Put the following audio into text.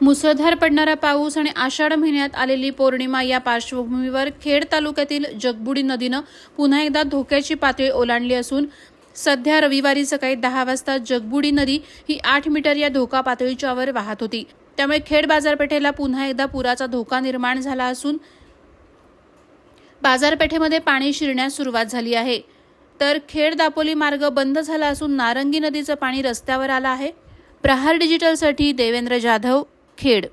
मुसळधार पडणारा पाऊस आणि आषाढ महिन्यात आलेली पौर्णिमा या पार्श्वभूमीवर खेड तालुक्यातील जगबुडी नदीनं पुन्हा एकदा धोक्याची पातळी ओलांडली असून सध्या रविवारी सकाळी दहा वाजता जगबुडी नदी ही आठ मीटर या धोका पातळीच्या वर वाहत होती. त्यामुळे खेड बाजारपेठेला पुन्हा एकदा पुराचा धोका निर्माण झाला असून बाजारपेठेमध्ये पाणी शिरण्यास सुरुवात झाली आहे. तर खेड दापोली मार्ग बंद झाला असून नारंगी नदीचं पाणी रस्त्यावर आलं आहे. प्रहार डिजिटलसाठी देवेंद्र जाधव खेड